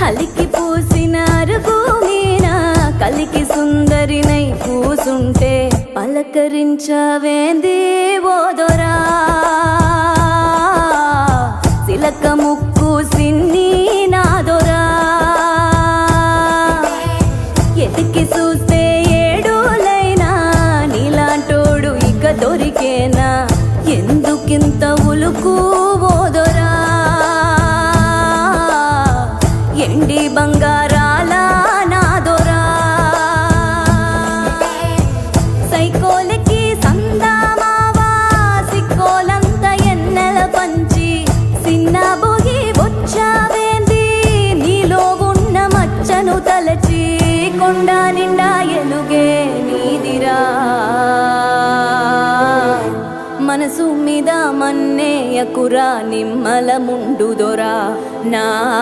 హలికి పూసిన అరుగు కలికి సుందరినై కూసుంటే పలకరించవేంది ఓదొరా సిలక ముక్కు సిన్ని నాదొరా ఎతికి చూస్తే ఏడోలైనా నీలాంటోడు ఇక దొరికేనా? ఎందుకింత ఉలుకు ఓ ఎండి బంగారాల నాదొరా. సైకోలకి సందామావా సిక్కోలంత ఎన్నెల పంచి సిన్న బొగి బొచ్చావేంది? నీలో ఉన్న మచ్చను తలచి కొండ నిండా ఎలుగే నీదిరా. మనసు మీద మన్నేయకురా నిమ్మల ముండుదొరా నా